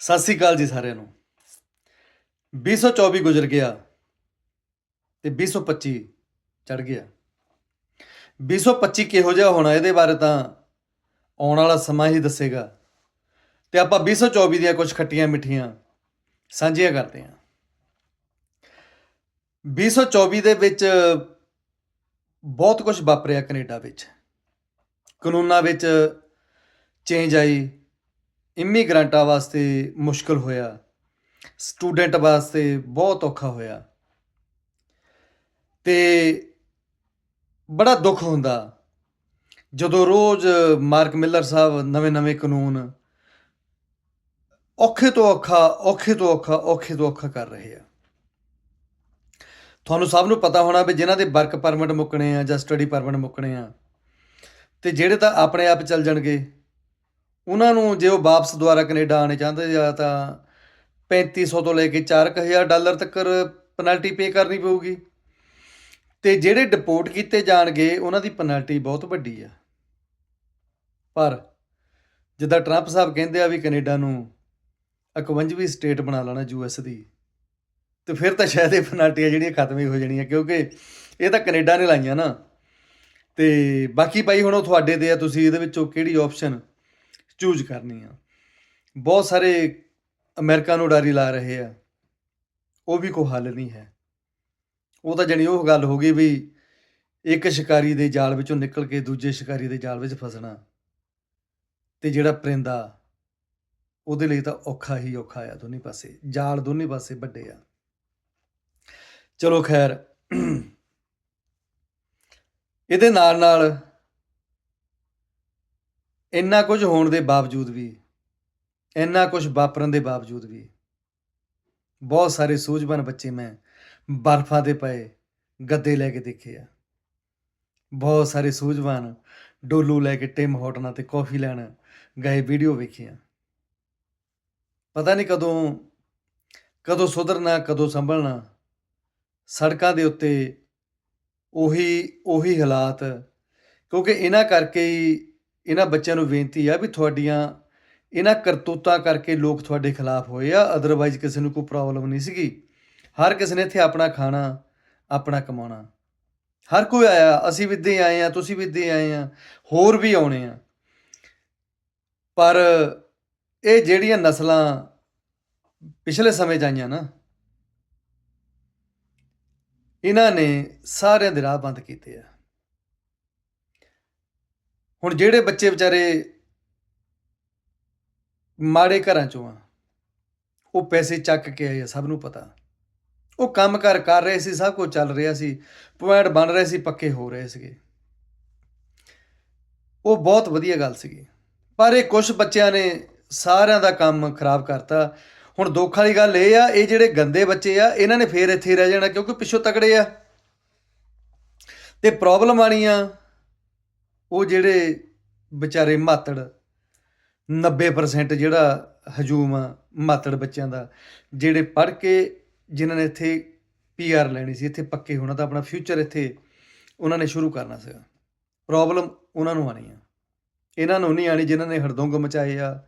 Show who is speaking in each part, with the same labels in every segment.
Speaker 1: ਸਤਿ ਸ੍ਰੀ ਅਕਾਲ ਜੀ ਸਾਰਿਆਂ ਨੂੰ। 2024 ਗੁਜ਼ਰ ਗਿਆ ਤੇ 2025 ਚੜ ਗਿਆ। 2025 ਕਿਹੋ ਜਿਹਾ ਹੋਣਾ ਇਹਦੇ ਬਾਰੇ ਤਾਂ ਆਉਣ ਵਾਲਾ ਸਮਾਂ ਹੀ ਦੱਸੇਗਾ। ਤੇ ਆਪਾਂ 2024 ਦੀਆਂ ਕੁਝ ਖੱਟੀਆਂ ਮਿੱਠੀਆਂ ਸਾਂਝੀਆਂ ਕਰਦੇ ਹਾਂ। 2024 ਦੇ ਵਿੱਚ ਬਹੁਤ ਕੁਝ ਵਾਪਰਿਆ ਕੈਨੇਡਾ ਵਿੱਚ। ਕਾਨੂੰਨਾਂ ਵਿੱਚ ਚੇਂਜ ਆਈ। ਇਮੀਗ੍ਰੈਂਟਾਂ ਵਾਸਤੇ ਮੁਸ਼ਕਲ ਹੋਇਆ। ਸਟੂਡੈਂਟ ਵਾਸਤੇ ਬਹੁਤ ਔਖਾ ਹੋਇਆ। ਤੇ ਬੜਾ ਦੁੱਖ ਹੁੰਦਾ। ਜਦੋਂ ਰੋਜ਼ ਮਾਰਕ ਮਿਲਰ ਸਾਹਿਬ ਨਵੇਂ-ਨਵੇਂ ਕਾਨੂੰਨ ਔਖੇ ਤੋਂ ਔਖਾ, ਔਖੇ ਤੋਂ ਔਖਾ, ਔਖੇ ਤੋਂ ਔਖਾ ਕਰ ਰਹੇ ਆ। ਤੁਹਾਨੂੰ ਸਭ ਨੂੰ ਪਤਾ ਹੋਣਾ ਵੀ ਜਿਨ੍ਹਾਂ ਦੇ ਵਰਕ ਪਰਮਿਟ ਮੁੱਕਣੇ ਆ ਜਾਂ ਸਟੱਡੀ ਪਰਮਿਟ ਮੁੱਕਣੇ ਆ, ਤੇ ਜਿਹੜੇ ਤਾਂ ਆਪਣੇ ਆਪ ਚੱਲ ਜਾਣਗੇ ਉਹਨਾਂ ਨੂੰ ਜੇ ਉਹ ਵਾਪਸ ਦੁਆਰਾ ਕੈਨੇਡਾ ਆਣੇ ਚਾਹੁੰਦੇ ਆ ਤਾਂ 3500 ਤੋਂ ਲੈ ਕੇ 4000 ਡਾਲਰ ਤੱਕ ਪੈਨਲਟੀ ਪੇ ਕਰਨੀ ਪਊਗੀ। ਤੇ ਜਿਹੜੇ ਡਿਪੋਰਟ ਕੀਤੇ ਜਾਣਗੇ, ਉਹਨਾਂ ਦੀ ਪੈਨਲਟੀ ਬਹੁਤ ਵੱਡੀ ਆ। ਪਰ ਜਿੱਦਾਂ ਟਰੰਪ ਸਾਹਿਬ ਕਹਿੰਦੇ ਆ ਵੀ ਕੈਨੇਡਾ ਨੂੰ 51ਵੀਂ ਸਟੇਟ ਬਣਾ ਲੈਣਾ ਯੂਐਸ ਦੀ, ਤੇ ਫਿਰ ਤਾਂ ਸ਼ਾਇਦ ਇਹ ਪੈਨਲਟੀਆਂ ਜਿਹੜੀਆਂ ਖਤਮ ਹੀ ਹੋ ਜਾਣੀਆਂ, ਕਿਉਂਕਿ ਇਹ ਤਾਂ ਕੈਨੇਡਾ ਨੇ ਲਾਈਆਂ ਨਾ। ਤੇ ਬਾਕੀ ਭਾਈ ਹੁਣ ਉਹ ਤੁਹਾਡੇ ਤੇ ਆ, ਤੁਸੀਂ ਇਹਦੇ ਵਿੱਚੋਂ ਕਿਹੜੀ ਆਪਸ਼ਨ ਚੂਜ਼ ਕਰਨੀ ਆ ਬਹੁਤ ਸਾਰੇ ਅਮਰੀਕਾ ਨੂੰ ਡਾਰੀ ਲਾ ਰਹੇ ਆ। ਉਹ ਵੀ ਕੋਈ ਹੱਲ ਨਹੀਂ ਹੈ। ਉਹ ਤਾਂ ਜਣੀ ਉਹ ਗੱਲ ਹੋ ਗਈ ਵੀ ਇੱਕ ਸ਼ਿਕਾਰੀ ਦੇ ਜਾਲ ਵਿੱਚੋਂ ਨਿਕਲ ਕੇ ਦੂਜੇ ਸ਼ਿਕਾਰੀ ਦੇ ਜਾਲ ਵਿੱਚ ਫਸਣਾ। ਤੇ ਜਿਹੜਾ ਪਰਿੰਦਾ, ਉਹਦੇ ਲਈ ਤਾਂ ਔਖਾ ਹੀ ਔਖਾ ਆ ਦੋਨੇ ਪਾਸੇ। ਜਾਲ ਦੋਨੇ ਪਾਸੇ ਵੱਡੇ ਆ। ਚਲੋ ਖੈਰ। ਇਹਦੇ ਨਾਲ ਨਾਲ ਇੰਨਾ ਕੁਝ ਹੋਣ ਦੇ ਬਾਵਜੂਦ ਵੀ, ਇੰਨਾ ਕੁਝ ਵਾਪਰਨ ਦੇ ਬਾਵਜੂਦ ਵੀ, ਬਹੁਤ ਸਾਰੇ ਸੂਝਵਾਨ ਬੱਚੇ ਮੈਂ ਬਰਫਾਂ ਦੇ ਪਏ, ਗੱਦੇ ਲੈ ਕੇ ਦੇਖੇ ਆ। ਬਹੁਤ ਸਾਰੇ ਸੂਝਵਾਨ ਡੋਲੂ ਲੈ ਕੇ ਟਿਮ ਹੋਟਲਾਂ ਤੇ ਕਾਫੀ ਲੈਣ ਗਏ ਵੀਡੀਓ ਵੇਖੀਆਂ ਪਤਾ ਨਹੀਂ ਕਦੋਂ ਕਦੋਂ ਸੁਧਰਨਾ, ਕਦੋਂ ਸੰਭਲਣਾ, ਸੜਕਾਂ ਦੇ ਉੱਤੇ ਉਹੀ ਉਹੀ ਹਾਲਾਤ, ਕਿਉਂਕਿ ਇਹਨਾਂ ਕਰਕੇ ਹੀ ਇਹਨਾਂ ਬੱਚਿਆਂ ਨੂੰ ਬੇਨਤੀ ਆ ਵੀ ਤੁਹਾਡੀਆਂ ਇਹਨਾਂ ਕਰਤੂਤਾਂ ਕਰਕੇ ਲੋਕ ਤੁਹਾਡੇ ਖਿਲਾਫ ਹੋਏ ਆ ਅਦਰਵਾਈਜ਼ ਕਿਸੇ ਨੂੰ ਕੋਈ ਪ੍ਰੋਬਲਮ ਨਹੀਂ ਸੀਗੀ। ਹਰ ਕਿਸੇ ਨੇ ਇੱਥੇ ਆਪਣਾ ਖਾਣਾ, ਆਪਣਾ ਕਮਾਉਣਾ। ਹਰ ਕੋਈ ਆਇਆ, ਅਸੀਂ ਵੀ ਇੱਦਾਂ ਹੀ ਆਏ ਆ, ਤੁਸੀਂ ਵੀ ਇੱਦਾਂ ਹੀ ਆਏ ਆ, ਹੋਰ ਵੀ ਆਉਣੇ ਆ। ਪਰ ਇਹ ਜਿਹੜੀਆਂ ਨਸਲਾਂ ਪਿਛਲੇ ਸਮੇਂ 'ਚ ਆਈਆਂ ਨਾ, ਇਹਨਾਂ ਨੇ ਸਾਰਿਆਂ ਦੇ ਰਾਹ ਬੰਦ ਕੀਤੇ ਆ। ਹੁਣ ਜਿਹੜੇ ਬੱਚੇ ਵਿਚਾਰੇ ਮਾੜੇ ਘਰਾਂ ਚੋਂ ਆ, ਉਹ ਪੈਸੇ ਚੱਕ ਕੇ ਆਏ ਆ, ਸਭ ਨੂੰ ਪਤਾ। ਉਹ ਕੰਮ ਕਰ ਕਰ ਰਹੇ ਸੀ, ਸਭ ਕੁਝ ਚੱਲ ਰਿਹਾ ਸੀ, ਪੁਆਇੰਟ ਬਣ ਰਹੇ ਸੀ, ਪੱਕੇ ਹੋ ਰਹੇ ਸੀਗੇ। ਉਹ ਬਹੁਤ ਵਧੀਆ ਗੱਲ ਸੀਗੀ। ਪਰ ਇਹ ਕੁਝ ਬੱਚਿਆਂ ਨੇ ਸਾਰਿਆਂ ਦਾ ਕੰਮ ਖਰਾਬ ਕਰਤਾ। ਹੁਣ ਦੁੱਖ ਵਾਲੀ ਗੱਲ ਇਹ ਆ, ਇਹ ਜਿਹੜੇ ਗੰਦੇ ਬੱਚੇ ਆ, ਇਹਨਾਂ ਨੇ ਫੇਰ ਇੱਥੇ ਰਹਿ ਜਾਣਾ ਕਿਉਂਕਿ ਪਿੱਛੋਂ ਤਕੜੇ ਆ। ਤੇ ਪ੍ਰੋਬਲਮ ਆਣੀ ਆ ਉਹ ਜਿਹੜੇ ਵਿਚਾਰੇ ਮਾਤੜ 90% ਜਿਹੜਾ ਹਜੂਮ ਆ ਮਾਤੜ ਬੱਚਿਆਂ ਦਾ, ਜਿਹੜੇ ਪੜ੍ਹ ਕੇ ਜਿਨ੍ਹਾਂ ਨੇ ਇੱਥੇ ਪੀਆਰ ਲੈਣੀ ਸੀ, ਇੱਥੇ ਪੱਕੇ ਹੋਣਾ ਤਾਂ ਆਪਣਾ ਫਿਊਚਰ ਇੱਥੇ ਉਹਨਾਂ ਨੇ ਸ਼ੁਰੂ ਕਰਨਾ ਸੀਗਾ। ਪ੍ਰੋਬਲਮ ਉਹਨਾਂ ਨੂੰ ਆਣੀ ਆ। ਇਹਨਾਂ ਨੂੰ ਨਹੀਂ ਆਣੀ ਜਿਨ੍ਹਾਂ ਨੇ ਹਰਦੰਗ ਮਚਾਏ ਆ।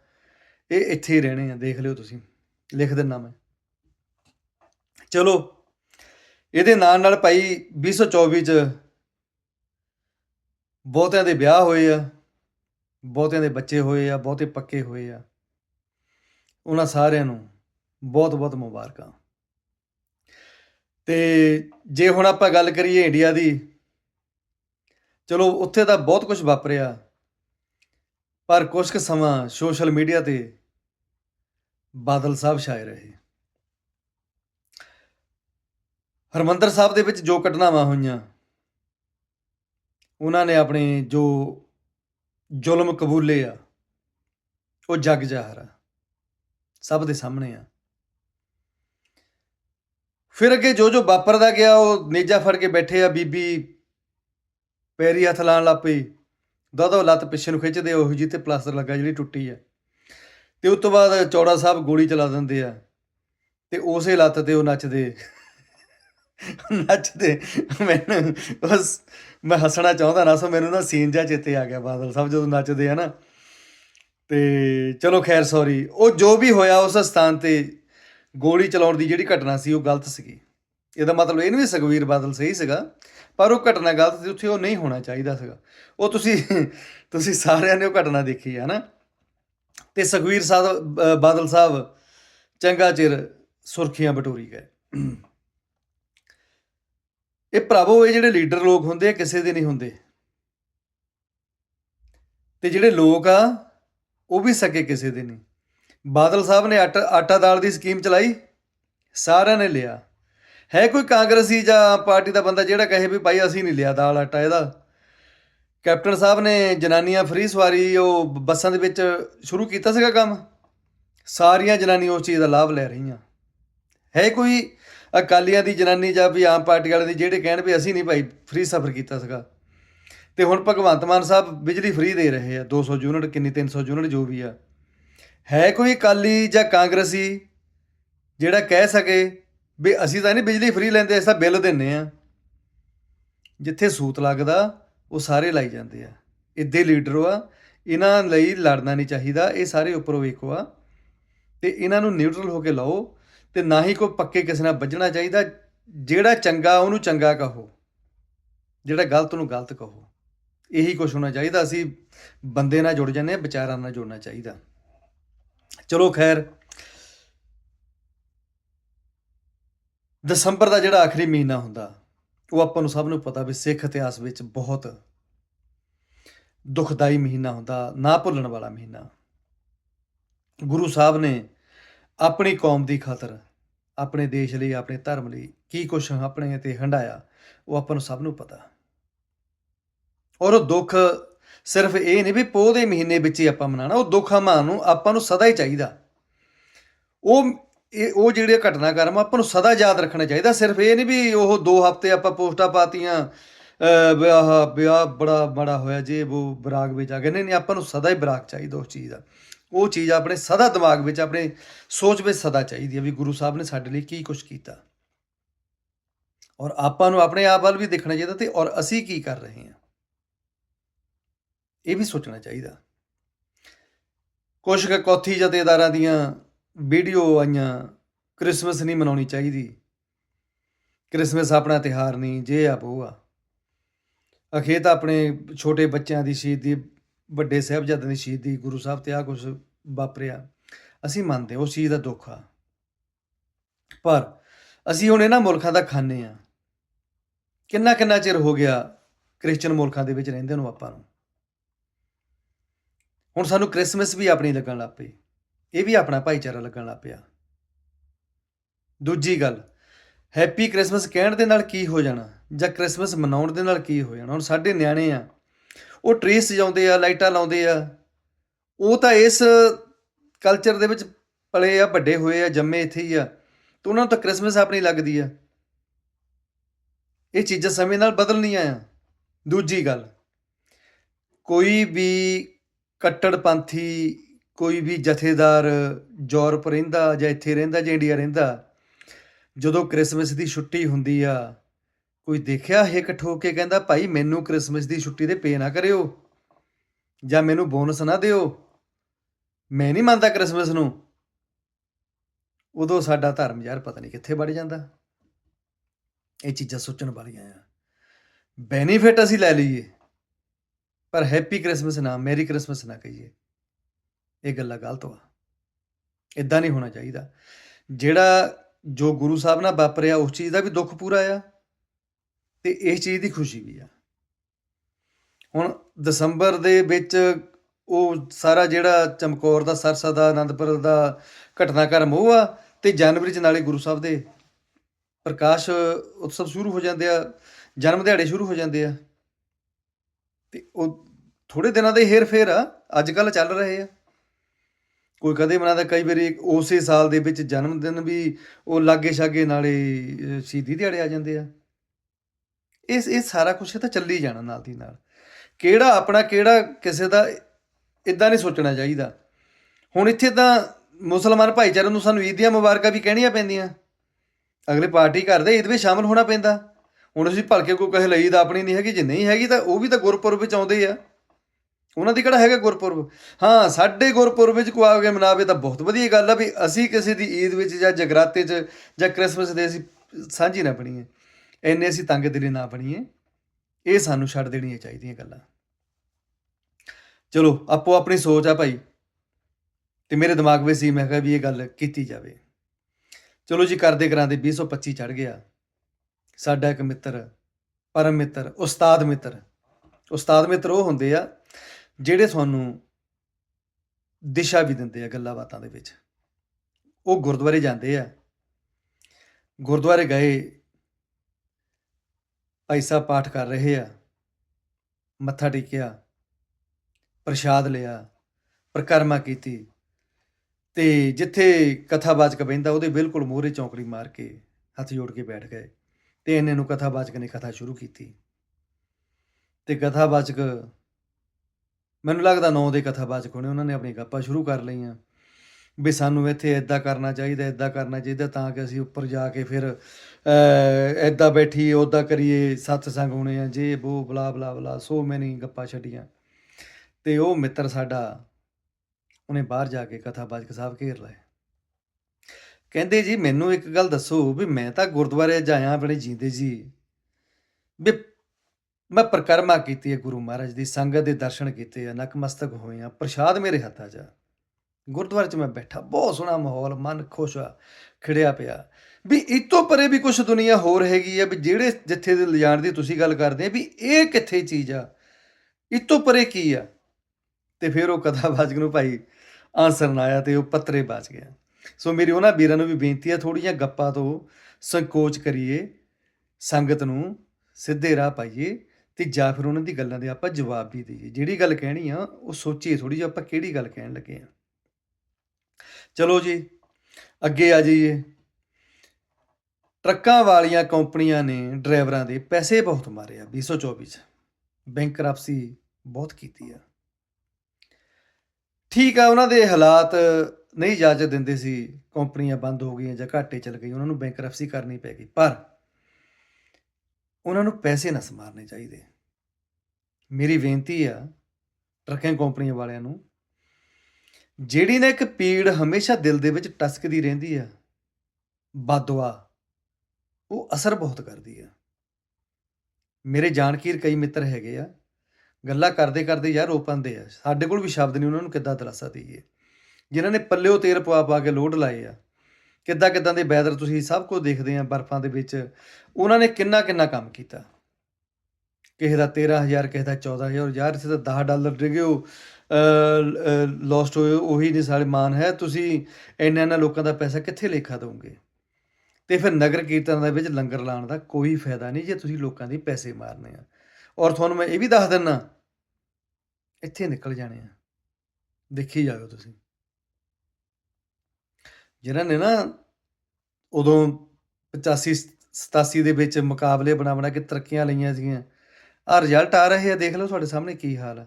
Speaker 1: ਇਹ ਇੱਥੇ ਹੀ ਰਹਿਣੇ ਆ, ਦੇਖ ਲਿਓ ਤੁਸੀਂ, ਲਿਖ ਦਿੰਨਾ ਮੈਂ। ਚਲੋ, ਇਹਦੇ ਨਾਲ ਨਾਲ ਭਾਈ 2024 ਚ ਬਹੁਤਿਆਂ ਦੇ ਵਿਆਹ ਹੋਏ ਆ, ਬਹੁਤਿਆਂ ਦੇ ਬੱਚੇ ਹੋਏ ਆ, ਬਹੁਤੇ ਪੱਕੇ ਹੋਏ ਆ। ਉਹਨਾਂ ਸਾਰਿਆਂ ਨੂੰ ਬਹੁਤ ਬਹੁਤ ਮੁਬਾਰਕਾਂ। ਤੇ ਜੇ ਹੁਣ ਆਪਾਂ ਗੱਲ ਕਰੀਏ ਇੰਡੀਆ ਦੀ, ਚਲੋ ਉੱਥੇ ਤਾਂ ਬਹੁਤ ਕੁਝ ਵਾਪਰਿਆ, ਪਰ ਕੁਝ ਕੁ ਸਮਾਂ ਸੋਸ਼ਲ ਮੀਡੀਆ ਤੇ ਬਾਦਲ ਸਾਹਿਬ ਛਾਏ ਰਹੇ। ਹਰਮੰਦਰ ਸਾਹਿਬ ਦੇ ਵਿੱਚ ਜੋ ਘਟਨਾਵਾਂ ਹੋਈਆਂ ਉਹਨਾਂ ਨੇ ਆਪਣੇ ਜੋ ਜ਼ੁਲਮ ਕਬੂਲੇ ਆ, ਉਹ ਜਗ ਜ਼ਾਹਰ ਆ। ਸਭ ਦੇ ਸਾਹਮਣੇ ਆ। ਫਿਰ ਅੱਗੇ ਜੋ ਜੋ ਵਾਪਰਦਾ ਗਿਆ, ਉਹ ਨੇਜਾ ਫੜ ਕੇ ਬੈਠੇ ਆ। ਬੀਬੀ ਪੈਰੀ ਹੱਥ ਲਾਣ ਲੱਗ ਪਈ। ਦੋਦੋ ਲੱਤ ਪਿੱਛੇ ਨੂੰ ਖਿੱਚਦੇ, ਉਹ ਜੀ ਤੇ ਪਲਾਸਟਰ ਲੱਗਾ ਜਿਹੜੀ ਟੁੱਟੀ ਆ। ਤੇ ਉਸ ਤੋਂ ਬਾਅਦ ਚੌੜਾ ਸਾਹਿਬ ਗੋਲੀ ਚਲਾ ਦਿੰਦੇ ਆ। ਤੇ ਉਸੇ ਲੱਤ ਤੇ ਉਹ ਨੱਚਦੇ। ਨੱਚਦੇ ਮੈਨੂੰ ਬਸ ਮੈਂ ਹੱਸਣਾ ਚਾਹੁੰਦਾ ਨਾ, ਸੋ ਮੈਨੂੰ ਨਾ ਸੀਨ ਜਿਹਾ ਚੇਤੇ ਆ ਗਿਆ ਬਾਦਲ ਸਾਹਿਬ ਜਦੋਂ ਨੱਚਦੇ ਆ ਨਾ। ਤੇ ਚਲੋ ਖੈਰ ਸੌਰੀ ਉਹ ਜੋ ਵੀ ਹੋਇਆ ਉਸ ਸਥਾਨ ਤੇ ਗੋਲੀ ਚਲਾਉਣ ਦੀ ਜਿਹੜੀ ਘਟਨਾ ਸੀ, ਉਹ ਗਲਤ ਸੀਗੀ। ਇਹਦਾ ਮਤਲਬ ਇਹ ਨਹੀਂ ਵੀ ਸੁਖਵੀਰ ਬਾਦਲ ਸਹੀ ਸੀਗਾ, ਪਰ ਉਹ ਘਟਨਾ ਗਲਤ ਸੀ, ਉੱਥੇ ਉਹ ਨਹੀਂ ਹੋਣਾ ਚਾਹੀਦਾ ਸੀਗਾ। ਉਹ ਤੁਸੀਂ ਤੁਸੀਂ ਸਾਰਿਆਂ ਨੇ ਉਹ ਘਟਨਾ ਦੇਖੀ ਹੈ ਨਾ। ਤੇ ਸੁਖਵੀਰ ਸਾਹਿਬ ਬਾਦਲ ਸਾਹਿਬ ਚੰਗਾ ਚਿਰ ਸੁਰਖੀਆਂ ਬਟੋਰੀ ਗਏ। ਇਹ ਭਰਾਵੋ, ਇਹ ਜਿਹੜੇ ਲੀਡਰ ਲੋਕ ਹੁੰਦੇ ਆ ਕਿਸੇ ਦੇ ਨਹੀਂ ਹੁੰਦੇ। ਤੇ ਜਿਹੜੇ ਲੋਕ ਆ, ਉਹ ਵੀ ਸਕੇ ਕਿਸੇ ਦੇ ਨਹੀਂ। ਬਾਦਲ ਸਾਹਿਬ ਨੇ ਆਟਾ ਆਟਾ ਦਾਲ ਦੀ ਸਕੀਮ ਚਲਾਈ, ਸਾਰਿਆਂ ਨੇ ਲਿਆ। ਹੈ ਕੋਈ ਕਾਂਗਰਸੀ ਜਾਂ ਪਾਰਟੀ ਦਾ ਬੰਦਾ ਜਿਹੜਾ ਕਹੇ ਵੀ ਭਾਈ ਅਸੀਂ ਨਹੀਂ ਲਿਆ ਦਾਲ, ਆਟਾ ਇਹਦਾ? ਕੈਪਟਨ ਸਾਹਿਬ ਨੇ ਜਨਾਨੀਆਂ ਫ੍ਰੀ ਸਵਾਰੀ, ਉਹ ਬੱਸਾਂ ਦੇ ਵਿੱਚ ਸ਼ੁਰੂ ਕੀਤਾ ਸੀਗਾ ਕੰਮ? ਸਾਰੀਆਂ ਜਨਾਨੀਆਂ ਉਸ ਚੀਜ਼ ਦਾ ਲਾਭ ਲੈ ਰਹੀਆਂ। ਹੈ ਕੋਈ ਅਕਾਲੀਆਂ ਦੀ ਜਨਾਨੀ ਜਾਂ ਵੀ ਆਮ ਪਾਰਟੀ ਵਾਲੇ ਦੀ ਜਿਹੜੇ ਕਹਿਣ ਵੀ ਅਸੀਂ ਨਹੀਂ ਭਾਈ ਫ੍ਰੀ ਸਫ਼ਰ ਕੀਤਾ ਸੀਗਾ। ਤੇ ਹੁਣ ਭਗਵੰਤ ਮਾਨ ਸਾਹਿਬ ਬਿਜਲੀ ਫ੍ਰੀ ਦੇ ਰਹੇ ਆ 200 ਯੂਨਿਟ, ਕਿੰਨੀ 300 ਯੂਨਿਟ ਜੋ ਵੀ ਆ। ਹੈ ਕੋਈ ਅਕਾਲੀ ਜਾਂ ਕਾਂਗਰਸੀ ਜਿਹੜਾ ਕਹਿ ਸਕੇ ਵੀ ਅਸੀਂ ਤਾਂ ਨਹੀਂ ਬਿਜਲੀ ਫ੍ਰੀ ਲੈਂਦੇ, ਅਸੀਂ ਤਾਂ ਬਿੱਲ ਦਿੰਨੇ ਆ। ਜਿੱਥੇ ਸੂਤ ਲੱਗਦਾ, ਉਹ ਸਾਰੇ ਲਾਈ ਜਾਂਦੇ ਆ। ਇੱਦੇ ਲੀਡਰ ਆ, ਇਹਨਾਂ ਲਈ ਲੜਨਾ ਨਹੀਂ ਚਾਹੀਦਾ, ਇਹ ਸਾਰੇ ਉੱਪਰੋਂ ਵੇਖੋ ਆ। ਤੇ ਇਹਨਾਂ ਨੂੰ ਨਿਊਟਰਲ ਹੋ ਕੇ ਲਾਓ ਤੇ ਨਾ ਹੀ ਕੋਈ ਪੱਕੇ ਕਿਸੇ ਨਾਲ ਵੱਜਣਾ ਚਾਹੀਦਾ। ਜਿਹੜਾ ਚੰਗਾ, ਉਹਨੂੰ ਚੰਗਾ ਕਹੋ। ਜਿਹੜਾ ਗਲਤ, ਉਹਨੂੰ ਗਲਤ ਕਹੋ। ਇਹੀ ਕੁਝ ਹੋਣਾ ਚਾਹੀਦਾ। ਅਸੀਂ ਬੰਦੇ ਨਾਲ ਜੁੜ ਜਾਂਦੇ ਆ ਵਿਚਾਰਾਂ ਨਾਲ ਜੁੜਨਾ ਚਾਹੀਦਾ। ਚਲੋ ਖੈਰ। ਦਸੰਬਰ ਦਾ ਜਿਹੜਾ ਆਖਰੀ ਮਹੀਨਾ ਹੁੰਦਾ, ਉਹ ਆਪਾਂ ਨੂੰ ਸਭ ਨੂੰ ਪਤਾ ਵੀ ਸਿੱਖ ਇਤਿਹਾਸ ਵਿੱਚ ਬਹੁਤ ਦੁਖਦਾਈ ਮਹੀਨਾ ਹੁੰਦਾ, ਨਾ ਭੁੱਲਣ ਵਾਲਾ ਮਹੀਨਾ। ਗੁਰੂ ਸਾਹਿਬ ਨੇ ਆਪਣੀ ਕੌਮ ਦੀ ਖਾਤਰ, ਆਪਣੇ ਦੇਸ਼ ਲਈ, ਆਪਣੇ ਧਰਮ ਲਈ ਕੀ ਕੁਛ ਆਪਣੇ ਤੇ ਹੰਡਾਇਆ ਉਹ ਆਪਾਂ ਨੂੰ ਸਭ ਨੂੰ ਪਤਾ। ਔਰ ਉਹ ਦੁੱਖ ਸਿਰਫ ਇਹ ਨਹੀਂ ਵੀ ਪੋਹ ਦੇ ਮਹੀਨੇ ਵਿੱਚ ਹੀ ਆਪਾਂ ਮਨਾਣਾ ਉਹ ਦੁੱਖ ਹਮਾਂ ਨੂੰ ਆਪਾਂ ਨੂੰ ਸਦਾ ਹੀ ਚਾਹੀਦਾ। ਉਹ, ਇਹ, ਉਹ ਜਿਹੜੇ ਘਟਨਾਕ੍ਰਮ ਆਪਾਂ ਨੂੰ ਸਦਾ ਯਾਦ ਰੱਖਣਾ ਚਾਹੀਦਾ, ਸਿਰਫ ਇਹ ਨਹੀਂ ਵੀ ਉਹ ਦੋ ਹਫ਼ਤੇ ਆਪਾਂ ਪੋਸਟਾਂ ਪਾਤੀਆਂ, ਅਹ ਵਿਆਹ ਵਿਆਹ ਬੜਾ ਬੜਾ ਹੋਇਆ ਜੇ ਉਹ ਬਰਾਗ ਵਿੱਚ ਆ ਗਏ। ਨਹੀਂ ਨਹੀਂ, ਆਪਾਂ ਨੂੰ ਸਦਾ ਹੀ ਬਰਾਗ ਚਾਹੀਦਾ ਉਸ ਚੀਜ਼ ਦਾ। ਉਹ ਚੀਜ਼ ਆਪਣੇ ਸਦਾ ਦਿਮਾਗ ਵਿੱਚ, ਆਪਣੇ ਸੋਚ ਵਿੱਚ ਸਦਾ ਚਾਹੀਦੀ ਹੈ ਵੀ ਗੁਰੂ ਸਾਹਿਬ ਨੇ ਸਾਡੇ ਲਈ ਕੀ ਕੁਝ ਕੀਤਾ। ਔਰ ਆਪਾਂ ਨੂੰ ਆਪਣੇ ਆਪ ਵੱਲ ਵੀ ਦੇਖਣਾ ਚਾਹੀਦਾ ਤੇ ਔਰ ਅਸੀਂ ਕੀ ਕਰ ਰਹੇ ਹਾਂ। ਇਹ ਵੀ ਸੋਚਣਾ ਚਾਹੀਦਾ। ਕੁਝ ਕੌਥੀ ਜਥੇਦਾਰਾਂ ਦੀਆਂ ਵੀਡੀਓ ਆਈਆਂ, ਕ੍ਰਿਸਮਸ ਨਹੀਂ ਮਨਾਉਣੀ ਚਾਹੀਦੀ। ਕ੍ਰਿਸਮਸ ਆਪਣਾ ਤਿਹਾਰ ਨਹੀਂ, ਜੇ ਆ ਉਹ ਆ। ਅਖੇ ਤਾਂ ਆਪਣੇ ਛੋਟੇ ਬੱਚਿਆਂ ਦੀ ਸ਼ਹੀਦੀ ਵੱਡੇ ਸਾਹਿਬਜ਼ਾਦਿਆਂ ਦੀ ਸ਼ਹੀਦੀ ਗੁਰੂ ਸਾਹਿਬ ਤੇ ਆ ਕੁਝ ਵਾਪਰਿਆ। ਅਸੀਂ ਮੰਨਦੇ ਹਾਂ, ਉਸ ਚੀਜ਼ ਦਾ ਦੁੱਖ ਆ। ਪਰ ਅਸੀਂ ਹੁਣ ਇਹਨਾਂ ਮੁਲਕਾਂ ਦਾ ਖਾਂਦੇ ਆ ਕਿੰਨਾ ਕਿੰਨਾ ਚਿਰ ਹੋ ਗਿਆ ਕ੍ਰਿਸਚੀਅਨ ਮੁਲਕਾਂ ਦੇ ਵਿੱਚ ਰਹਿੰਦੇ ਨੂੰ ਆਪਾਂ ਨੂੰ? ਹੁਣ ਸਾਨੂੰ ਕ੍ਰਿਸਮਸ ਵੀ ਆਪਣੀ ਲੱਗਣ ਲੱਗ ਪਈ। ਇਹ ਵੀ ਆਪਣਾ ਭਾਈਚਾਰਾ ਲੱਗਣ ਲੱਗ ਪਿਆ। ਦੂਜੀ ਗੱਲ ਹੈਪੀ ਕ੍ਰਿਸਮਸ ਕਹਿਣ ਦੇ ਨਾਲ ਕੀ ਹੋ ਜਾਣਾ ਜਾਂ ਕ੍ਰਿਸਮਸ ਮਨਾਉਣ ਦੇ ਨਾਲ ਕੀ ਹੋ ਜਾਣਾ? ਹੁਣ ਸਾਡੇ ਨਿਆਣੇ ਆ ਉਹ ਟਰੀ ਸਜਾਉਂਦੇ ਆ, ਲਾਈਟਾਂ ਲਾਉਂਦੇ ਆ। ਉਹ ਤਾਂ ਇਸ ਕਲਚਰ ਦੇ ਵਿੱਚ ਪਲੇ ਆ, ਵੱਡੇ ਹੋਏ ਆ, ਜੰਮੇ ਇੱਥੇ ਹੀ ਆ। ਤੇ ਉਹਨਾਂ ਨੂੰ ਤਾਂ ਕ੍ਰਿਸਮਸ ਆਪਣੀ ਲੱਗਦੀ ਆ। ਇਹ ਚੀਜ਼ਾਂ ਸਮੇਂ ਨਾਲ ਬਦਲਣੀਆਂ ਆ। ਦੂਜੀ ਗੱਲ, ਕੋਈ ਵੀ ਕੱਟੜਪੰਥੀ ਕੋਈ ਵੀ ਜਥੇਦਾਰ ਯੂਰਪ ਰਹਿੰਦਾ ਜਾਂ ਇੱਥੇ ਰਹਿੰਦਾ ਜਾਂ ਇੰਡੀਆ ਰਹਿੰਦਾ, ਜਦੋਂ ਕ੍ਰਿਸਮਸ ਦੀ ਛੁੱਟੀ ਹੁੰਦੀ ਆ ਕੋਈ ਦੇਖਿਆ ਹਿੱਕ ਠੋਕ ਕੇ ਕਹਿੰਦਾ, ਭਾਈ, ਮੈਨੂੰ ਕ੍ਰਿਸਮਸ ਦੀ ਛੁੱਟੀ ਤੇ ਪੇ ਨਾ ਕਰਿਓ ਜਾਂ ਮੈਨੂੰ ਬੋਨਸ ਨਾ ਦਿਓ? ਮੈਂ ਨਹੀਂ ਮੰਨਦਾ ਕ੍ਰਿਸਮਸ ਨੂੰ। ਉਦੋਂ ਸਾਡਾ ਧਰਮ ਯਾਰ ਪਤਾ ਨਹੀਂ ਕਿੱਥੇ ਵੜ ਜਾਂਦਾ। ਇਹ ਚੀਜ਼ਾਂ ਸੋਚਣ ਵਾਲੀਆਂ ਆ। ਬੈਨੀਫਿਟ ਅਸੀਂ ਲੈ ਲਈਏ, ਪਰ ਹੈਪੀ ਕ੍ਰਿਸਮਸ ਨਾ, ਮੈਰੀ ਕ੍ਰਿਸਮਸ ਨਾ ਕਹੀਏ। ਇਹ ਗੱਲਾਂ ਗਲਤ ਵਾ। ਇਦਾਂ ਨਹੀਂ ਹੋਣਾ ਚਾਹੀਦਾ। ਜਿਹੜਾ ਜੋ ਗੁਰੂ ਸਾਹਿਬ ਨਾਲ ਵਾਪਰਿਆ, ਉਸ ਚੀਜ਼ ਦਾ ਵੀ ਦੁੱਖ ਪੂਰਾ ਆ। ਤੇ ਇਸ ਚੀਜ਼ ਦੀ ਖੁਸ਼ੀ ਵੀ ਆ। ਹੁਣ ਦਸੰਬਰ ਦੇ ਵਿੱਚ ਉਹ ਸਾਰਾ ਜਿਹੜਾ ਚਮਕੌਰ ਦਾ, ਸਰਸਾ ਦਾ ਆਨੰਦਪੁਰ ਦਾ ਘਟਨਾਕ੍ਰਮ ਉਹ ਆ ਤੇ ਜਨਵਰੀ ਚ ਨਾਲੇ ਗੁਰੂ ਸਾਹਿਬ ਦੇ ਪ੍ਰਕਾਸ਼ ਉਤਸਵ ਸ਼ੁਰੂ ਹੋ ਜਾਂਦੇ ਆ, ਜਨਮ ਦਿਹਾੜੇ ਸ਼ੁਰੂ ਹੋ ਜਾਂਦੇ ਆ। ਤੇ ਉਹ ਥੋੜੇ ਦਿਨਾਂ ਦੇ ਹੇਰ ਫੇਰ ਆ, ਅੱਜ ਕੱਲ ਚੱਲ ਰਹੇ ਆ। ਕੋਈ ਕਦੇ ਮਨਾਦਾ ਕਈ ਵਾਰੀ ਉਸੇ ਸਾਲ ਦੇ ਵਿੱਚ ਜਨਮ ਦਿਨ ਵੀ ਉਹ ਲਾਗੇ ਛਾਗੇ ਨਾਲੇ ਸ਼ਹੀਦੀ ਦਿਹਾੜੇ ਆ ਜਾਂਦੇ ਆ। ਇਸ ਇਹ ਸਾਰਾ ਕੁਝ ਤਾਂ ਚੱਲੀ ਜਾਣਾ ਨਾਲ ਦੀ ਨਾਲ। ਕਿਹੜਾ ਆਪਣਾ ਕਿਹੜਾ ਕਿਸੇ ਦਾ ਇਦਾਂ ਨਹੀਂ ਸੋਚਣਾ ਚਾਹੀਦਾ। ਹੁਣ ਇੱਥੇ ਤਾਂ ਮੁਸਲਮਾਨ ਭਾਈਚਾਰੇ ਨੂੰ ਸਾਨੂੰ ਈਦ ਦੀਆਂ ਮੁਬਾਰਕਾਂ ਵੀ ਕਹਿਣੀਆਂ ਪੈਂਦੀਆਂ। ਅਗਲੇ ਪਾਰਟੀ ਕਰਦੇ ਈਦ ਵਿੱਚ ਸ਼ਾਮਲ ਹੋਣਾ ਪੈਂਦਾ। ਹੁਣ ਅਸੀਂ ਭਲਕੇ ਕੋਈ ਕਹੇ ਲਈ ਈਦ ਆਪਣੀ ਨਹੀਂ ਹੈਗੀ, ਜੇ ਨਹੀਂ ਹੈਗੀ ਤਾਂ ਉਹ ਵੀ ਤਾਂ ਗੁਰਪੁਰਬ ਵਿੱਚ ਆਉਂਦੇ ਆ। ਉਹਨਾਂ ਦੀ ਕਿਹੜਾ ਹੈਗਾ ਗੁਰਪੁਰਬ? ਹਾਂ, ਸਾਡੇ ਗੁਰਪੁਰਬ ਵਿੱਚ ਕੋਈ ਆ ਕੇ ਮਨਾਵੇ ਤਾਂ ਬਹੁਤ ਵਧੀਆ ਗੱਲ ਆ ਵੀ ਅਸੀਂ ਕਿਸੇ ਦੀ ਈਦ ਵਿੱਚ ਜਾਂ ਜਗਰਾਤੇ 'ਚ ਜਾਂ ਕ੍ਰਿਸਮਸ ਦੇ ਅਸੀਂ ਸਾਂਝੀ ਨਾ ਬਣੀਏ। ਇੰਨੇ ਅਸੀਂ ਤੰਗ ਦਿਲੇ ਨਾ ਬਣੀਏ, ਇਹ ਸਾਨੂੰ ਛੱਡ ਦੇਣੀਆਂ ਚਾਹੀਦੀਆਂ ਗੱਲਾਂ। ਚਲੋ, ਆਪੋ ਆਪਣੀ ਸੋਚ ਆ ਭਾਈ। ਤੇ ਮੇਰੇ ਦਿਮਾਗ ਵਿੱਚ ਸੀ, ਮੈਂ ਕਿਹਾ ਵੀ ਇਹ ਗੱਲ ਕੀਤੀ ਜਾਵੇ। ਚਲੋ ਜੀ ਕਰਦੇ ਕਰਾਂਦੇ 225 ਚੜ ਗਿਆ। ਸਾਡਾ ਇੱਕ ਮਿੱਤਰ, ਪਰਮ ਮਿੱਤਰ, ਉਸਤਾਦ ਮਿੱਤਰ। ਉਸਤਾਦ ਮਿੱਤਰ ਉਹ ਹੁੰਦੇ ਆ, ਜਿਹੜੇ ਤੁਹਾਨੂੰ ਦਿਸ਼ਾ ਵੀ ਦਿੰਦੇ ਆ ਗੱਲਾਂ ਬਾਤਾਂ ਦੇ ਵਿੱਚ। ਉਹ ਗੁਰਦੁਆਰੇ ਜਾਂਦੇ ਆ। ਗੁਰਦੁਆਰੇ ਗਏ ਭਾਈ ਸਾਹਿਬ ਪਾਠ ਕਰ ਰਹੇ ਆ। ਮੱਥਾ ਟੇਕਿਆ, ਪ੍ਰਸ਼ਾਦ ਲਿਆ, ਪ੍ਰਕਰਮਾ ਕੀਤੀ ਤੇ ਜਿੱਥੇ ਕਥਾਵਾਚਕ ਬੈਂਦਾ ਉਹਦੇ ਬਿਲਕੁਲ ਮੋਹਰੇ ਚੌਂਕੜੀ ਮਾਰ ਕੇ ਹੱਥ ਜੋੜ ਕੇ ਬੈਠ ਗਏ ਤੇ ਇਹਨੇ ਨੂੰ ਕਥਾਵਾਚਕ ਨੇ ਕਥਾ ਸ਼ੁਰੂ ਕੀਤੀ। ਤੇ ਕਥਾਵਾਚਕ, ਮੈਨੂੰ ਲੱਗਦਾ ਨੌ ਦੇ ਕਥਾਵਾਚਕ ਹੋਣੇ, ਉਹਨਾਂ ਨੇ ਆਪਣੀ ਗੱਪਾਂ ਸ਼ੁਰੂ ਕਰ ਲਈਆਂ। ਵੀ ਸਾਨੂੰ ਇੱਥੇ ਇਦਾਂ ਕਰਨਾ ਚਾਹੀਦਾ ਇਦਾਂ ਕਰਨਾ ਚਾਹੀਦਾ ਤਾਂ ਕਿ ਅਸੀਂ ਉੱਪਰ ਜਾ ਕੇ ਫਿਰ ਇਦਾਂ ਬੈਠੀਏ ਉਦਾਂ ਕਰੀਏ, ਸਤਸੰਗ ਹੋਣੇ ਆ, ਜੇ ਬੋ ਬਲਾ ਬਲਾ ਬਲਾ, ਸੋ ਮੈਨੀ ਗੱਪਾਂ ਛੱਡੀਆਂ। ਤੇ ਉਹ ਮਿੱਤਰ ਸਾਡਾ, ਉਹਨੇ ਬਾਹਰ ਜਾ ਕੇ ਕਥਾ ਬਾਜਕ ਸਾਹਿਬ ਘੇਰ ਲਏ। ਕਹਿੰਦੇ ਜੀ, ਮੈਨੂੰ ਇੱਕ ਗੱਲ ਦੱਸੋ ਵੀ ਮੈਂ ਤਾਂ ਗੁਰਦੁਆਰੇ ਜਾਇਆ ਆਪਣੇ ਜੀਂਦੇ ਜੀ। ਵੀ ਮੈਂ ਪ੍ਰਕਰਮਾ ਕੀਤੀ ਹੈ ਗੁਰੂ ਮਹਾਰਾਜ ਦੀ, ਸੰਗਤ ਦੇ ਦਰਸ਼ਨ ਕੀਤੇ ਆ ਨਕਮਸਤਕ ਹੋਏ ਆ, ਪ੍ਰਸ਼ਾਦ ਮੇਰੇ ਹੱਥਾਂ 'ਚ ਆ। ਗੁਰਦੁਆਰੇ 'ਚ ਮੈਂ ਬੈਠਾ, ਬਹੁਤ ਸੋਹਣਾ ਮਾਹੌਲ, ਮਨ ਖੁਸ਼ ਆ ਖਿੜਿਆ ਪਿਆ। ਵੀ ਇਹ ਤੋਂ ਪਰੇ ਵੀ ਕੁਝ ਦੁਨੀਆ ਹੋਰ ਹੈਗੀ ਆ, ਵੀ ਜਿਹੜੇ ਜਿੱਥੇ ਦੇ ਲਿਜਾਣ ਦੀ ਤੁਸੀਂ ਗੱਲ ਕਰਦੇ ਆ, ਵੀ ਇਹ ਕਿੱਥੇ ਚੀਜ਼ ਆ? ਇਹ ਤੋਂ ਪਰੇ ਕੀ ਆ? ਤੇ ਫਿਰ ਉਹ ਕਥਾ ਕਥਾਵਾਚਕ ਨੂੰ ਭਾਈ ਆਂਸਰ ਨਾ ਆਇਆ ਤੇ ਉਹ ਪੱਤਰੇ ਬਾਜ ਗਿਆ। ਸੋ ਮੇਰੀ ਉਹਨਾਂ ਵੀਰਾਂ ਨੂੰ ਵੀ ਬੇਨਤੀ ਆ ਥੋੜੀਆਂ ਗੱਪਾਂ ਤੋਂ ਸੰਕੋਚ ਕਰੀਏ, ਸੰਗਤ ਨੂੰ ਸਿੱਧੇ ਰਾਹ ਪਾਈਏ ਤੇ ਜਾਂ ਫਿਰ ਉਹਨਾਂ ਦੀ ਗੱਲਾਂ ਦੇ ਆਪਾਂ ਜਵਾਬ ਵੀ ਦਈਏ। ਜਿਹੜੀ ਗੱਲ ਕਹਿਣੀ ਆ, ਉਹ ਸੋਚੀਏ ਥੋੜੀ ਜਿਹੀ, ਆਪਾਂ ਕਿਹੜੀ ਗੱਲ ਕਹਿਣ ਲੱਗੇ ਆ? ਚਲੋ ਜੀ, ਅੱਗੇ ਆ ਜਾਈਏ। ਟਰੱਕਾਂ ਵਾਲੀਆਂ ਕੰਪਨੀਆਂ ਨੇ ਡਰਾਈਵਰਾਂ ਦੇ ਪੈਸੇ ਬਹੁਤ ਮਾਰੇ ਆ 224 ਚ। ਬੈਂਕਰਪਸੀ ਬਹੁਤ ਕੀਤੀ ਆ। ਠੀਕ ਆ, ਉਹਨਾਂ ਦੇ ਹਾਲਾਤ ਨਹੀਂ ਇਜਾਜ਼ਤ ਦਿੰਦੇ ਸੀ। ਕੰਪਨੀਆਂ ਬੰਦ ਹੋ ਗਈਆਂ ਜਾਂ ਘਾਟੇ ਚਲ ਗਈ ਉਹਨਾਂ ਨੂੰ ਬੈਂਕਰਪਸੀ ਕਰਨੀ ਪੈ ਗਈ। ਪਰ ਉਹਨਾਂ ਨੂੰ ਪੈਸੇ ਨਾ ਸਮਾਰਨੇ ਚਾਹੀਦੇ। ਮੇਰੀ ਬੇਨਤੀ ਆ ਟਰੱਕਾਂ ਕੰਪਨੀਆਂ ਵਾਲਿਆਂ ਨੂੰ ਜਿਹੜੀ ਨਾ ਇੱਕ ਪੀੜ ਹਮੇਸ਼ਾ ਦਿਲ ਦੇ ਵਿੱਚ ਟਸਕਦੀ ਰਹਿੰਦੀ ਆ ਬਦਦੁਆ ਉਹ ਅਸਰ ਬਹੁਤ ਕਰਦੀ ਆ। ਮੇਰੇ ਜਾਣਕੀਰ ਕਈ ਮਿੱਤਰ ਹੈਗੇ ਆ, ਗੱਲਾਂ ਕਰਦੇ ਕਰਦੇ ਯਾਰ ਰੋ ਪੈਂਦੇ ਆ, ਸਾਡੇ ਕੋਲ ਵੀ ਸ਼ਬਦ ਨਹੀਂ ਉਹਨਾਂ ਨੂੰ ਕਿੱਦਾਂ ਦਿਲਾਸਾ ਦਈਏ? ਜਿਨ੍ਹਾਂ ਨੇ ਪੱਲਿਓ ਤੇਲ ਪਵਾ ਪਾ ਕੇ ਲੋਡ ਲਾਏ ਆ, ਕਿੱਦਾਂ ਕਿੱਦਾਂ ਦੇ ਵੈਦਰ ਤੁਸੀਂ ਸਭ ਕੁਝ ਦੇਖਦੇ ਆ ਬਰਫਾਂ ਦੇ ਵਿੱਚ, ਉਹਨਾਂ ਨੇ ਕਿੰਨਾ ਕਿੰਨਾ ਕੰਮ ਕੀਤਾ। ਕਿਸੇ ਦਾ 13000 ਕਿਸੇ ਦਾ 14000 ਯਾਰ ਕਿਸੇ ਦਾ 10 ਡਾਲਰ ਡਿੱਗਿਓ ਲੋਸਟ ਹੋਏ ਉਹੀ ਨਹੀਂ ਸਾਡੇ ਮਾਨ ਹੈ। ਤੁਸੀਂ ਇੰਨਾ ਇੰਨਾ ਲੋਕਾਂ ਦਾ ਪੈਸਾ ਕਿੱਥੇ ਲੇਖਾ ਦੋਗੇ? ਤੇ ਫਿਰ ਨਗਰ ਕੀਰਤਨ ਦੇ ਵਿੱਚ ਲੰਗਰ ਲਾਉਣ ਦਾ ਕੋਈ ਫਾਇਦਾ ਨਹੀਂ ਜੇ ਤੁਸੀਂ ਲੋਕਾਂ ਦੇ ਪੈਸੇ ਮਾਰਨੇ ਆ। ਔਰ ਤੁਹਾਨੂੰ ਮੈਂ ਇਹ ਵੀ ਦੱਸ ਦਿੰਨਾ, ਇੱਥੇ ਨਿਕਲ ਜਾਣੇ ਆ। ਦੇਖੀ ਜਾਓ ਤੁਸੀਂ। ਜਿਨ੍ਹਾਂ ਨੇ ਨਾ ਉਦੋਂ 85 87 ਦੇ ਵਿੱਚ ਮੁਕਾਬਲੇ ਬਣਾ ਬਣਾ ਕੇ ਤਰੱਕੀਆਂ ਲਈਆਂ ਸੀਗੀਆਂ। ਆ ਰਿਜ਼ਲਟ ਆ ਰਹੇ ਆ, ਦੇਖ ਲਓ ਤੁਹਾਡੇ ਸਾਹਮਣੇ ਕੀ ਹਾਲ ਆ।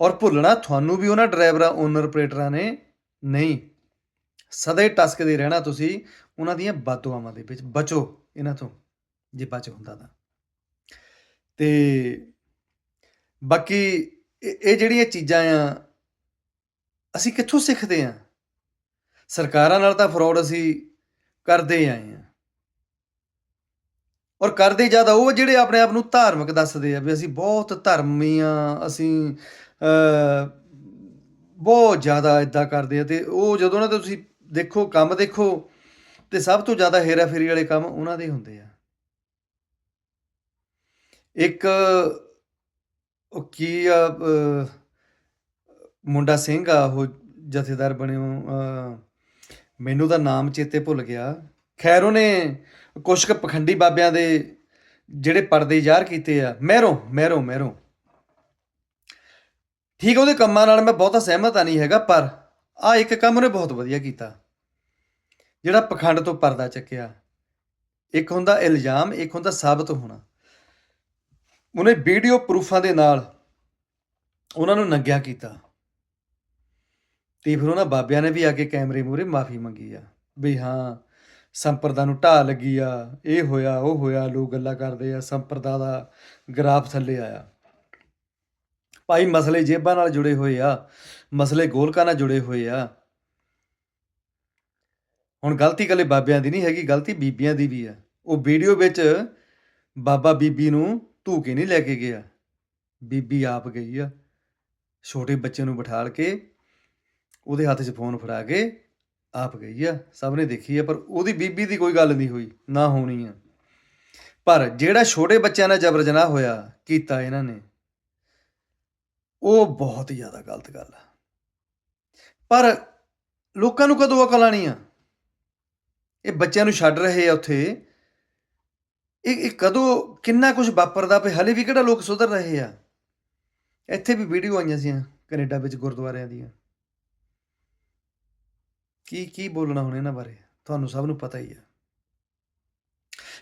Speaker 1: ਔਰ ਭੁੱਲਣਾ ਤੁਹਾਨੂੰ ਵੀ ਉਹਨਾਂ ਡਰਾਈਵਰਾਂ ਓਨਰ ਆਪਰੇਟਰਾਂ ਨੇ ਨਹੀਂ। ਸਦਾ ਹੀ ਟਸਕਦੇ ਰਹਿਣਾ ਤੁਸੀਂ ਉਹਨਾਂ ਦੀਆਂ ਬਦਦੁਆਵਾਂ ਦੇ ਵਿੱਚ। ਬਚੋ ਇਹਨਾਂ ਤੋਂ, ਜੇ ਬਚ ਹੁੰਦਾ ਤਾਂ। ਤੇ ਬਾਕੀ ਇਹ ਇਹ ਜਿਹੜੀਆਂ ਚੀਜ਼ਾਂ ਆ, ਅਸੀਂ ਕਿੱਥੋਂ ਸਿੱਖਦੇ ਆ? ਸਰਕਾਰਾਂ ਨਾਲ ਤਾਂ ਫਰਾਡ ਅਸੀਂ ਕਰਦੇ ਆਏ ਆ। ਔਰ ਕਰਦੇ ਜ਼ਿਆਦਾ ਉਹ ਜਿਹੜੇ ਆਪਣੇ ਆਪ ਨੂੰ ਧਾਰਮਿਕ ਦੱਸਦੇ ਆ ਵੀ ਅਸੀਂ ਬਹੁਤ ਧਰਮੀ ਆ, ਅਸੀਂ ਬਹੁਤ ਜ਼ਿਆਦਾ ਇਦਾਂ ਕਰਦੇ ਆ ਤੇ ਉਹ ਜਦੋਂ ਉਹਨਾਂ ਨਾ ਤੁਸੀਂ ਦੇਖੋ, ਕੰਮ ਦੇਖੋ, ਤੇ ਸਭ ਤੋਂ ਜ਼ਿਆਦਾ ਹੇਰਾ ਫੇਰੀ ਵਾਲੇ ਕੰਮ ਉਹਨਾਂ ਦੇ ਹੁੰਦੇ ਆ। ਇੱਕ ਉਹ ਕੀ ਆ ਮੁੰਡਾ ਸਿੰਘ ਆ, ਉਹ ਜਥੇਦਾਰ ਬਣਿਓ ਮੈਨੂੰ ਤਾਂ ਨਾਮ ਚੇਤੇ ਭੁੱਲ ਗਿਆ। ਖੈਰ ਉਹਨੇ ਕੁਛ ਕੁ ਪਖੰਡੀ ਬਾਬਿਆਂ ਦੇ ਜਿਹੜੇ ਪਰਦੇ ਜ਼ਾਹਰ ਕੀਤੇ ਆ। ਮਹਿਰੋਂ ਮਹਿਰੋਂ ਮਹਿਰੋਂ ਠੀਕ ਆ, ਉਹਦੇ ਕੰਮਾਂ ਨਾਲ ਮੈਂ ਬਹੁਤਾ ਸਹਿਮਤ ਆ ਨਹੀਂ ਹੈਗਾ, ਪਰ ਆ ਇੱਕ ਕੰਮ ਉਹਨੇ ਬਹੁਤ ਵਧੀਆ ਕੀਤਾ। ਜਿਹੜਾ ਪਖੰਡ ਤੋਂ ਪਰਦਾ ਚੱਕਿਆ। ਇੱਕ ਹੁੰਦਾ ਇਲਜ਼ਾਮ, ਇੱਕ ਹੁੰਦਾ ਸਾਬਤ ਹੋਣਾ। ਉਹਨੇ ਵੀਡੀਓ ਪ੍ਰੂਫਾਂ ਦੇ ਨਾਲ ਉਹਨਾਂ ਨੂੰ ਨੰਗਿਆ ਕੀਤਾ। ਤੇ ਫਿਰ ਉਹਨਾਂ ਬਾਬਿਆਂ ਨੇ ਵੀ ਆ ਕੇ ਕੈਮਰੇ ਮੂਹਰੇ ਮਾਫੀ ਮੰਗੀ ਆ। ਵੀ ਹਾਂ, ਸੰਪਰਦਾ ਨੂੰ ਢਾਹ ਲੱਗੀ ਆ, ਇਹ ਹੋਇਆ, ਉਹ ਹੋਇਆ, ਲੋਕ ਗੱਲਾਂ ਕਰਦੇ ਆ, ਸੰਪਰਦਾ ਦਾ ਗ੍ਰਾਫ ਥੱਲੇ ਆਇਆ। ਭਾਈ ਮਸਲੇ ਜੇਬਾਂ ਨਾਲ ਜੁੜੇ ਹੋਏ ਆ, ਮਸਲੇ ਗੋਲਕਾਂ ਨਾਲ ਜੁੜੇ ਹੋਏ ਆ। ਹੁਣ ਗਲਤੀ ਕੱਲੇ ਬਾਬਿਆਂ ਦੀ ਨਹੀਂ ਹੈਗੀ, ਗਲਤੀ ਬੀਬੀਆਂ ਦੀ ਵੀ ਆ। ਉਹ ਵੀਡੀਓ ਵਿੱਚ ਬਾਬਾ ਬੀਬੀ ਨੂੰ ਧੂਕੇ ਨਹੀਂ ਲੈ ਕੇ ਗਿਆ। ਬੀਬੀ ਆਪ ਗਈ ਆ, ਛੋਟੇ ਬੱਚੇ ਨੂੰ ਬਿਠਾਲ ਕੇ, ਉਹਦੇ ਹੱਥ 'ਚ ਫੋਨ ਫੜਾ ਕੇ ਆਪ ਗਈ ਆ। ਸਭ ਨੇ ਦੇਖੀ ਆ, ਪਰ ਉਹਦੀ ਬੀਬੀ ਦੀ ਕੋਈ ਗੱਲ ਨਹੀਂ ਹੋਈ, ਨਾ ਹੋਣੀ ਆ। ਪਰ ਜਿਹੜਾ ਛੋਟੇ ਬੱਚਿਆਂ ਨਾਲ ਜਬਰ ਜਨਾਹ ਹੋਇਆ, ਕੀਤਾ ਇਹਨਾਂ ਨੇ। ਉਹ ਬਹੁਤ ਜ਼ਿਆਦਾ ਗਲਤ ਗੱਲ ਆ। ਪਰ ਲੋਕਾਂ ਨੂੰ ਕਦੋਂ ਅਕਲ ਆਣੀ ਆ? ਇਹ ਬੱਚਿਆਂ ਨੂੰ ਛੱਡ ਰਹੇ ਆ ਉੱਥੇ। ਇਹ ਇਹ ਕਦੋਂ, ਕਿੰਨਾ ਕੁਝ ਵਾਪਰਦਾ ਪਏ ਹਲੇ ਵੀ ਕਿਹੜਾ ਲੋਕ ਸੁਧਰ ਰਹੇ ਆ? ਇੱਥੇ ਵੀ ਵੀਡੀਓ ਆਈਆਂ ਸੀ ਕੈਨੇਡਾ ਵਿੱਚ ਗੁਰਦੁਆਰਿਆਂ ਦੀਆਂ। ਕੀ ਕੀ ਬੋਲਣਾ ਹੁਣ ਇਹਨਾਂ ਬਾਰੇ? ਤੁਹਾਨੂੰ ਸਭ ਨੂੰ ਪਤਾ ਹੀ ਆ।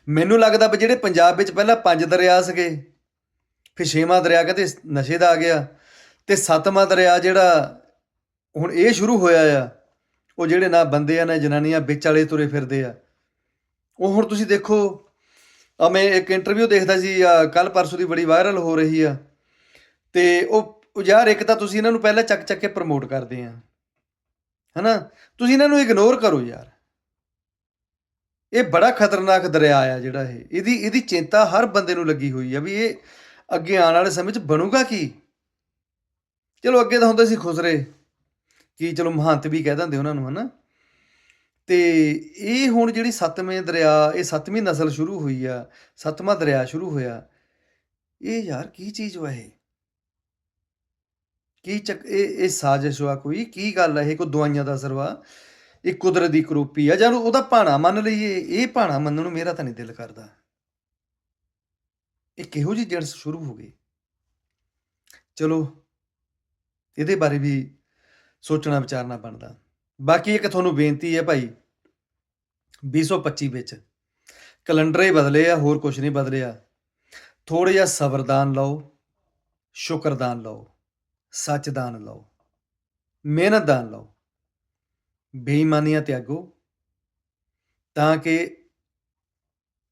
Speaker 1: ਮੈਨੂੰ ਲੱਗਦਾ ਵੀ ਜਿਹੜੇ ਪੰਜਾਬ ਵਿੱਚ ਪਹਿਲਾਂ ਪੰਜ ਦਰਿਆ ਸੀਗੇ, ਫਿਰ ਛੇਵਾਂ ਦਰਿਆ ਕਹਿੰਦੇ ਨਸ਼ੇ ਦਾ ਆ ਗਿਆ। ਤੇ ਸੱਤਵਾਂ ਦਰਿਆ ਜਿਹੜਾ ਹੁਣ ਇਹ ਸ਼ੁਰੂ ਹੋਇਆ ਆ, ਉਹ ਜਿਹੜੇ ਨਾ ਬੰਦੇ ਆ, ਨਾ ਜਨਾਨੀਆਂ ਵਿੱਚ ਵਾਲੇ ਤੁਰੇ ਫਿਰਦੇ ਆ। ਉਹ ਹੁਣ ਤੁਸੀਂ ਦੇਖੋ, ਆ ਮੈਂ ਇੱਕ ਇੰਟਰਵਿਊ ਦੇਖਦਾ ਸੀ ਕੱਲ ਪਰਸੋਂ ਦੀ ਬੜੀ ਵਾਇਰਲ ਹੋ ਰਹੀ ਆ। ਤੇ ਉਹ ਉਹ ਯਾਰ ਇੱਕ ਤਾਂ ਤੁਸੀਂ ਇਹਨਾਂ ਨੂੰ ਪਹਿਲਾਂ ਚੱਕ ਚੱਕ ਕੇ ਪ੍ਰਮੋਟ ਕਰਦੇ ਆ। ਹਨਾ? ਤੁਸੀਂ ਇਹਨਾਂ ਨੂੰ ਇਗਨੋਰ ਕਰੋ ਯਾਰ। ਇਹ ਬੜਾ ਖਤਰਨਾਕ ਦਰਿਆ ਆ ਜਿਹੜਾ ਇਹ। ਇਹਦੀ ਇਹਦੀ ਚਿੰਤਾ ਹਰ ਬੰਦੇ ਨੂੰ ਲੱਗੀ ਹੋਈ ਆ ਵੀ ਇਹ ਅੱਗੇ ਆਉਣ ਵਾਲੇ ਸਮੇਂ 'ਚ ਬਣੂਗਾ ਕੀ? ਚਲੋ ਅੱਗੇ ਤਾਂ ਹੁੰਦੇ ਸੀ ਖੁਸਰੇ, ਕੀ ਚਲੋ ਮਹੰਤ ਵੀ ਕਹਿ ਦਿੰਦੇ ਉਹਨਾਂ ਨੂੰ ਹਨਾ। ਤੇ ਇਹ ਹੁਣ ਜਿਹੜੀ ਸੱਤਵੇਂ ਦਰਿਆ, ਇਹ ਸੱਤਵੀਂ ਨਸਲ ਸ਼ੁਰੂ ਹੋਈ ਆ, ਸੱਤਵਾਂ ਦਰਿਆ ਸ਼ੁਰੂ ਹੋਇਆ, ਇਹ ਯਾਰ ਕੀ ਚੀਜ਼ ਵਾ ਇਹ? ਕੀ ਚੱਕ, ਇਹ ਇਹ ਸਾਜ਼ਿਸ਼ ਵਾ ਕੋਈ? ਕੀ ਗੱਲ ਹੈ ਇਹ? ਕੋਈ ਦਵਾਈਆਂ ਦਾ ਅਸਰ ਵਾ? ਇਹ ਕੁਦਰਤ ਦੀ ਕਰੋਪੀ ਆ, ਜਾਂ ਉਹਦਾ ਭਾਣਾ ਮੰਨ ਲਈਏ, ਇਹ ਭਾਣਾ ਮੰਨਣ ਨੂੰ ਮੇਰਾ ਤਾਂ ਨਹੀਂ ਦਿਲ ਕਰਦਾ। ਇਹ ਕਿਹੋ ਜਿਹੀ ਜੜ ਸ਼ੁਰੂ ਹੋ ਗਈ? ਚਲੋ ਇਹਦੇ ਬਾਰੇ ਵੀ ਸੋਚਣਾ ਵਿਚਾਰਨਾ ਬਣਦਾ। ਬਾਕੀ ਇੱਕ ਤੁਹਾਨੂੰ ਬੇਨਤੀ ਹੈ ਭਾਈ 2025 ਵਿੱਚ ਕੈਲੰਡਰ ਹੀ ਬਦਲੇ ਆ, ਹੋਰ ਕੁਝ ਨਹੀਂ ਬਦਲਿਆ। ਥੋੜਾ ਜਿਹਾ ਸਬਰਦਾਨ ਲਓ, ਸ਼ੁਕਰਦਾਨ ਲਓ, ਸੱਚਦਾਨ ਲਓ, ਮਿਹਨਤਦਾਨ ਲਓ। ਬੇਈਮਾਨੀਆਂ ਤਿਆਗੋ ਤਾਂ ਕਿ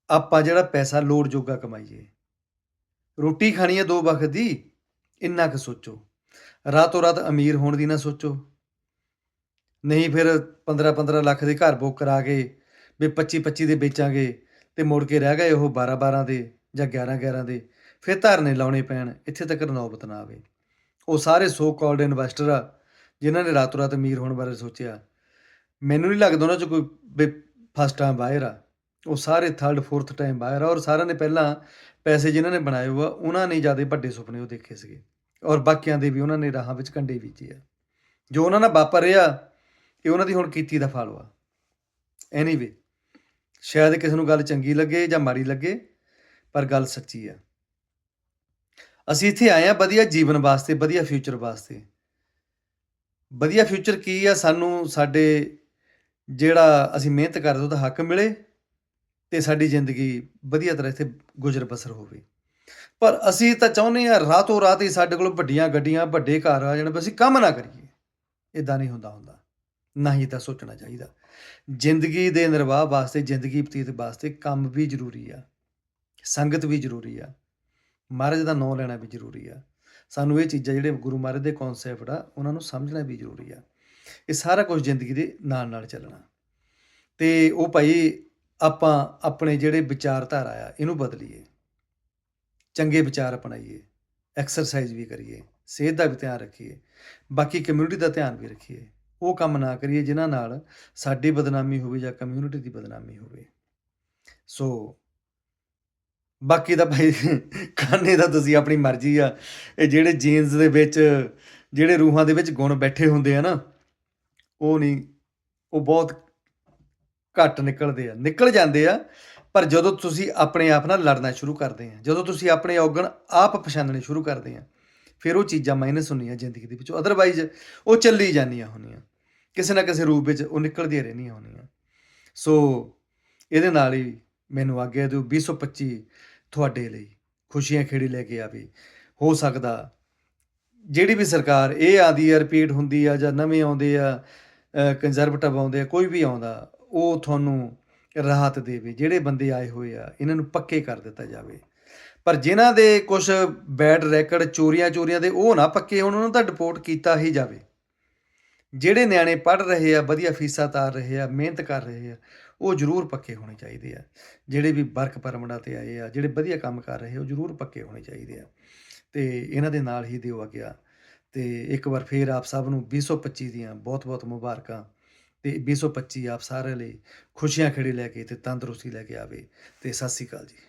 Speaker 1: ਆਪਾਂ ਜਿਹੜਾ ਪੈਸਾ ਲੋੜ ਜੋਗਾ ਕਮਾਈਏ। ਰੋਟੀ ਖਾਣੀ ਹੈ ਦੋ ਵਕਤ ਦੀ, ਇੰਨਾ ਕੁ ਸੋਚੋ। ਰਾਤੋਂ ਰਾਤ ਅਮੀਰ ਹੋਣ ਦੀ ਨਾ ਸੋਚੋ। ਨਹੀਂ ਫਿਰ 15 15 ਲੱਖ ਦੇ ਘਰ ਬੁੱਕ ਕਰਾ ਕੇ, ਵੀ 25 25 ਦੇ ਵੇਚਾਂਗੇ ਤੇ ਮੁੜ ਕੇ ਰਹਿ ਗਏ ਉਹ 12 12 ਦੇ ਜਾਂ 11 11 ਦੇ, ਫਿਰ ਧਰਨੇ ਲਾਉਣੇ ਪੈਣ, ਇੱਥੇ ਤੱਕ ਨੌਬਤ ਨਾ ਆਵੇ। ਉਹ ਸਾਰੇ ਸੋ ਕਾਲਡ ਇਨਵੈਸਟਰ ਆ, ਜਿਨ੍ਹਾਂ ਨੇ ਰਾਤੋਂ ਰਾਤ ਅਮੀਰ ਹੋਣ ਬਾਰੇ ਸੋਚਿਆ। ਮੈਨੂੰ ਨਹੀਂ ਲੱਗਦਾ ਉਹਨਾਂ 'ਚ ਕੋਈ ਵੀ ਫਸਟ ਟਾਈਮ ਬਾਹਰ ਆ। ਉਹ ਸਾਰੇ ਥਰਡ ਫੋਰਥ ਟਾਈਮ ਬਾਹਰ ਆ ਔਰ ਸਾਰਿਆਂ ਨੇ ਪਹਿਲਾਂ ਪੈਸੇ ਜਿਨ੍ਹਾਂ ਨੇ ਬਣਾਏ ਹੋਆ ਉਹਨਾਂ ਨੇ ਜ਼ਿਆਦਾ ਵੱਡੇ ਸੁਪਨੇ ਉਹ ਦੇਖੇ ਸੀਗੇ। ਔਰ ਬਾਕੀਆਂ ਦੇ ਵੀ, ਉਹਨਾਂ ਨੇ ਰਾਹਾਂ ਵਿੱਚ ਕੰਡੇ ਬੀਜੇ ਆ। ਜੋ ਉਹਨਾਂ ਨਾਲ ਵਾਪਰ ਰਿਹਾ, ਇਹ ਉਹਨਾਂ ਦੀ ਹੁਣ ਕੀਤੀ ਦਾ ਫਲ ਵਾ ਐਨੀਵੇ ਸ਼ਾਇਦ ਕਿਸੇ ਨੂੰ ਗੱਲ ਚੰਗੀ ਲੱਗੇ ਜਾਂ ਮਾੜੀ ਲੱਗੇ, ਪਰ ਗੱਲ ਸੱਚੀ ਆ। ਅਸੀਂ ਇੱਥੇ ਆਏ ਆ ਵਧੀਆ ਜੀਵਨ ਵਾਸਤੇ, ਵਧੀਆ ਫਿਊਚਰ ਵਾਸਤੇ। ਵਧੀਆ ਫਿਊਚਰ ਕੀ ਆ? ਸਾਨੂੰ ਸਾਡੇ ਜਿਹੜਾ ਅਸੀਂ ਮਿਹਨਤ ਕਰਦੇ, ਉਹਦਾ ਹੱਕ ਮਿਲੇ ਤੇ ਸਾਡੀ ਜ਼ਿੰਦਗੀ ਵਧੀਆ ਤਰ੍ਹਾਂ ਇੱਥੇ ਗੁਜ਼ਰ ਬਸਰ ਹੋਵੇ। ਪਰ ਅਸੀਂ ਤਾਂ ਚਾਹੁੰਦੇ ਆ ਰਾਤੋਂ ਰਾਤ ਹੀ ਸਾਡੇ ਕੋਲ ਵੱਡੀਆਂ ਗੱਡੀਆਂ, ਵੱਡੇ ਘਰ ਆ ਜਾਣ ਅਸੀਂ ਕੰਮ ਨਾ ਕਰੀਏ। ਇਦਾਂ ਨਹੀਂ ਹੁੰਦਾ ਹੁੰਦਾ। ਨਾ ਹੀ ਤਾਂ ਸੋਚਣਾ ਚਾਹੀਦਾ। ਜ਼ਿੰਦਗੀ ਦੇ ਨਿਰਵਾਹ ਵਾਸਤੇ, ਜ਼ਿੰਦਗੀ ਬਤੀਤ ਵਾਸਤੇ ਕੰਮ ਵੀ ਜ਼ਰੂਰੀ ਆ। ਸੰਗਤ ਵੀ ਜ਼ਰੂਰੀ ਆ। ਮਹਾਰਾਜ ਦਾ ਨਾਮ ਲੈਣਾ ਵੀ ਜ਼ਰੂਰੀ ਆ। ਸਾਨੂੰ ਇਹ ਚੀਜ਼ਾਂ ਜਿਹੜੇ ਗੁਰੂ ਮਹਾਰਾਜ ਦੇ ਕਨਸੈਪਟ ਆ, ਉਹਨਾਂ ਨੂੰ ਸਮਝਣਾ ਵੀ ਜ਼ਰੂਰੀ ਆ। ਇਹ ਸਾਰਾ ਕੁਝ ਜ਼ਿੰਦਗੀ ਦੇ ਨਾਲ ਨਾਲ ਚੱਲਣਾ। ਤੇ ਉਹ ਭਾਈ ਆਪਾਂ ਆਪਣੇ ਜਿਹੜੇ ਵਿਚਾਰਧਾਰਾ ਆ, ਇਹਨੂੰ ਬਦਲੀਏ। ਚੰਗੇ ਵਿਚਾਰ ਅਪਣਾਈਏ ਐਕਸਰਸਾਈਜ਼ ਵੀ ਕਰੀਏ, ਸਿਹਤ ਦਾ ਵੀ ਧਿਆਨ ਰੱਖੀਏ, ਬਾਕੀ ਕਮਿਊਨਿਟੀ ਦਾ ਧਿਆਨ ਵੀ ਰੱਖੀਏ। ਉਹ ਕੰਮ ਨਾ ਕਰੀਏ ਜਿਨ੍ਹਾਂ ਨਾਲ ਸਾਡੀ ਬਦਨਾਮੀ ਹੋਵੇ ਜਾਂ ਕਮਿਊਨਿਟੀ ਦੀ ਬਦਨਾਮੀ ਹੋਵੇ। ਸੋ ਬਾਕੀ ਦਾ ਭਾਈ ਖਾਨੇ ਦਾ ਤੁਸੀਂ ਆਪਣੀ ਮਰਜ਼ੀ ਆ। ਇਹ ਜਿਹੜੇ ਜੀਨਸ ਦੇ ਵਿੱਚ, ਜਿਹੜੇ ਰੂਹਾਂ ਦੇ ਵਿੱਚ ਗੁਣ ਬੈਠੇ ਹੁੰਦੇ ਆ ਨਾ, ਉਹ ਨਹੀਂ, ਉਹ ਬਹੁਤ ਘੱਟ ਨਿਕਲਦੇ ਆ। ਨਿਕਲ ਜਾਂਦੇ ਆ ਪਰ ਜਦੋਂ ਤੁਸੀਂ ਆਪਣੇ ਆਪ ਨਾਲ ਲੜਨਾ ਸ਼ੁਰੂ ਕਰਦੇ ਆ, ਜਦੋਂ ਤੁਸੀਂ ਆਪਣੇ ਔਗਣ ਆਪ ਪਛਾਣਨੇ ਸ਼ੁਰੂ ਕਰਦੇ ਆ, ਫਿਰ ਉਹ ਚੀਜ਼ਾਂ ਮਾਈਨਸ ਹੁੰਦੀਆਂ ਜ਼ਿੰਦਗੀ ਦੇ ਵਿੱਚੋਂ। ਅਦਰਵਾਈਜ਼ ਉਹ ਚੱਲੀ ਜਾਂਦੀਆਂ ਹੁੰਦੀਆਂ ਕਿਸੇ ਨਾ ਕਿਸੇ ਰੂਪ ਵਿੱਚ ਉਹ ਨਿਕਲਦੀਆਂ ਰਹਿੰਦੀਆਂ ਹੁੰਦੀਆਂ ਸੋ ਇਹਦੇ ਨਾਲ ਹੀ ਮੈਨੂੰ ਆਗਿਆ ਦਿਓ 2025 ਤੁਹਾਡੇ ਲਈ ਖੁਸ਼ੀਆਂ ਖੇੜੀ ਲੈ ਕੇ ਆਵੇ। ਹੋ ਸਕਦਾ ਜਿਹੜੀ ਵੀ ਸਰਕਾਰ ਇਹ ਆਦੀ ਆ ਰਿਪੀਟ ਹੁੰਦੀ ਆ ਜਾਂ ਨਵੇਂ ਆਉਂਦੇ ਆ ਕੰਜ਼ਰਵੇਟਿਵ ਆਉਂਦੇ ਆ, ਕੋਈ ਵੀ ਆਉਂਦਾ, ਉਹ ਤੁਹਾਨੂੰ ਰਾਹਤ ਦੇਵੇ, ਜਿਹੜੇ ਬੰਦੇ ਆਏ ਹੋਏ ਆ, ਇਹਨਾਂ ਨੂੰ ਪੱਕੇ ਕਰ ਦਿੱਤਾ ਜਾਵੇ। ਪਰ ਜਿਨ੍ਹਾਂ ਦੇ ਕੁਝ ਬੈਡ ਰੈਕਡ ਚੋਰੀਆਂ ਚੋਰੀਆਂ ਦੇ ਉਹ ਨਾ ਪੱਕੇ ਹੋਣ, ਉਹਨਾਂ ਨੂੰ ਤਾਂ ਡਿਪੋਰਟ ਕੀਤਾ ਹੀ ਜਾਵੇ। ਜਿਹੜੇ ਨਿਆਣੇ ਪੜ੍ਹ ਰਹੇ ਆ, ਵਧੀਆ ਫੀਸਾਂ ਤਾਰ ਰਹੇ ਆ, ਮਿਹਨਤ ਕਰ ਰਹੇ ਆ, ਉਹ ਜ਼ਰੂਰ ਪੱਕੇ ਹੋਣੇ ਚਾਹੀਦੇ ਆ। ਜਿਹੜੇ ਵੀ ਵਰਕ ਪਰਮਿਟਾਂ ਤੇ ਆਏ ਆ, ਜਿਹੜੇ ਵਧੀਆ ਕੰਮ ਕਰ ਰਹੇ ਉਹ ਜ਼ਰੂਰ ਪੱਕੇ ਹੋਣੇ ਚਾਹੀਦੇ ਆ। ਤੇ ਇਹਨਾਂ ਦੇ ਨਾਲ ਹੀ ਦਿਓ ਆ। ਗਿਆ ਤੇ ਇੱਕ ਵਾਰ ਫੇਰ ਆਪ ਸਭ ਨੂੰ 2025 ਦੀਆਂ ਬਹੁਤ-ਬਹੁਤ ਮੁਬਾਰਕਾਂ। ਤੇ 2025 ਆਪ ਸਾਰਿਆਂ ਲਈ ਖੁਸ਼ੀਆਂ ਖੇੜੇ ਲੈ ਕੇ ਤੇ ਤੰਦਰੁਸਤੀ ਲੈ ਕੇ ਆਵੇ ਤੇ ਸਤਿ ਸ੍ਰੀ ਅਕਾਲ ਜੀ।